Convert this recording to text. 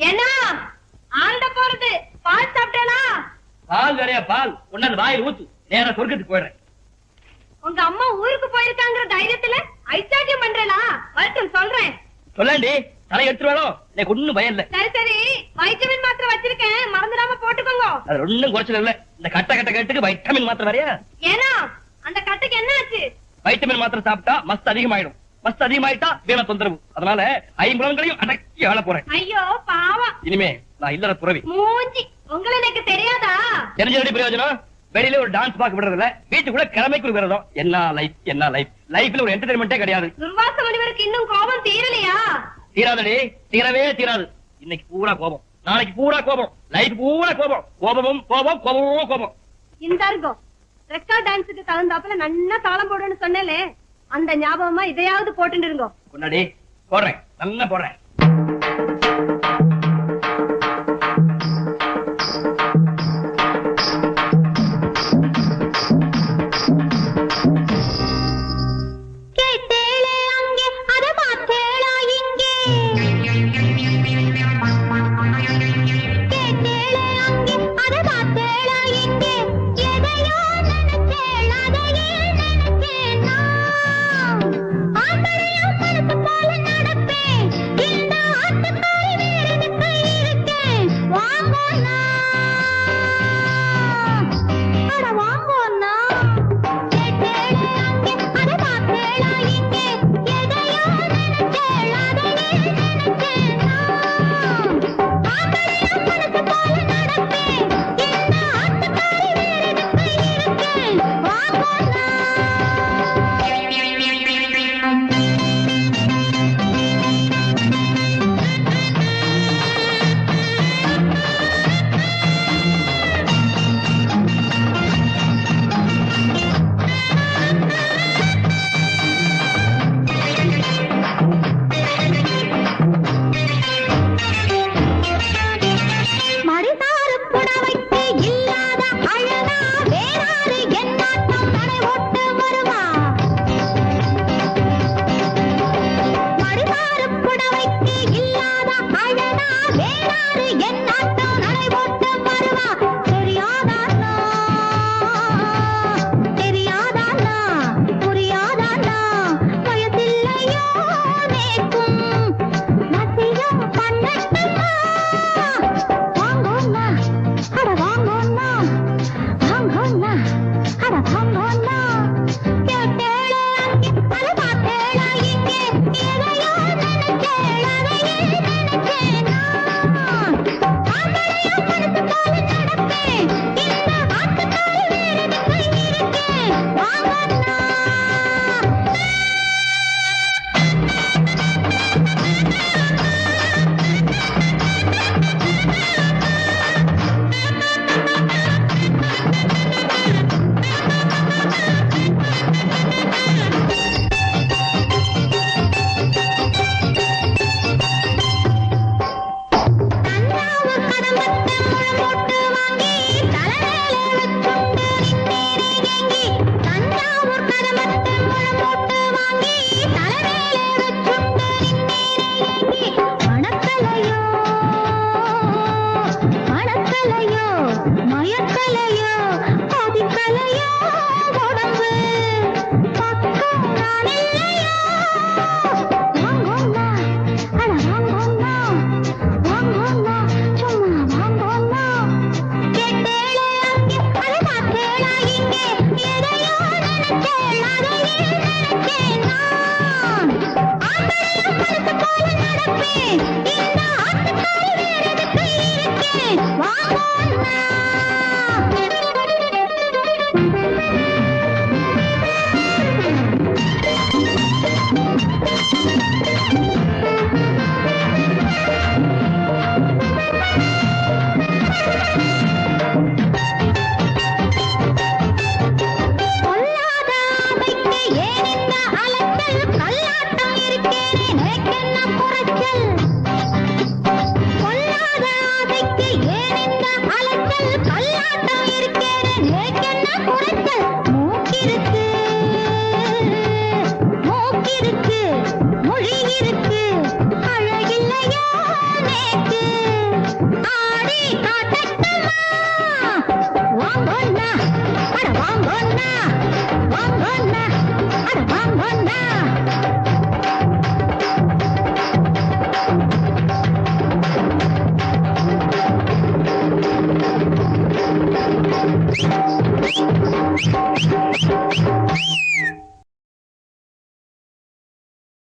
என்ன ஆண்ட போறது பால் சாப்பிட்டேனா? பால். வேறையா பால் ஒன்னு வாயில் ஊத்து. நேரா சொர்க்கத்துக்கு போயிடுறேன். உங்க அம்மா ஊருக்கு போயிருக்காங்கிற தைரியத்துல ஐச்சாட்டியம் பண்றேனா? வரட்டும் சொல்றேன். சொல்லாண்டி தலை எடுத்துருவாளோ? எனக்கு ஒண்ணும் பயம் இல்ல. சரி சரி. வைட்டமின் மாத்திரை வச்சிருக்கேன். மறந்துடாம போட்டுக்கோங்க. அது ஒண்ணும் குறைச்சல் இல்ல. இந்த கட்ட கட்ட கட்டுக்கு வைட்டமின் மாத்திரை வேறையா? ஏன்னா அந்த கட்டுக்கு என்ன ஆச்சு? வைட்டமின் மாத்திரை சாப்பிட்டா மஸ்த் அதிகமாயிடும். மஸ்த் அதிகமாயிட்டா வீண தொந்தரவு. அதனால ஐம்புலங்களையும் அடக்கி ஆள போறேன். ஐயோ பாவம். இனிமே நான் இல்லற துறவி. மூஞ்சி உங்களை எனக்கு தெரியாதா? தெரிஞ்ச பிரயோஜனம்? வெளியில ஒரு டான்ஸ் பார்க்க விடுறது இல்ல வீட்டுக்குள்ள கிழமைக்கு விரதம். என்ன லைஃப் என்ன லைஃப் லைஃப்ல ஒரு என்டர்டைன்மெண்டே கிடையாது. துர்வாச முனிவருக்கு இன்னும் கோபம் தீரலையா? தீராதடி தீரவே தீராது. இன்னைக்கு பூரா கோபம். நாளைக்கு பூரா கோபம். லைஃப் பூரா கோபம். கோபமும் கோபம் கோபமும் கோபம். இந்த டான்ஸுக்கு தகுந்தாப்புல நன்னா தாளம் போடுன்னு சொன்னேலே. அந்த ஞாபகமா இதையாவது போட்டு இருங்க. முன்னாடி போடுறேன். நல்லா போடுறேன். Hola.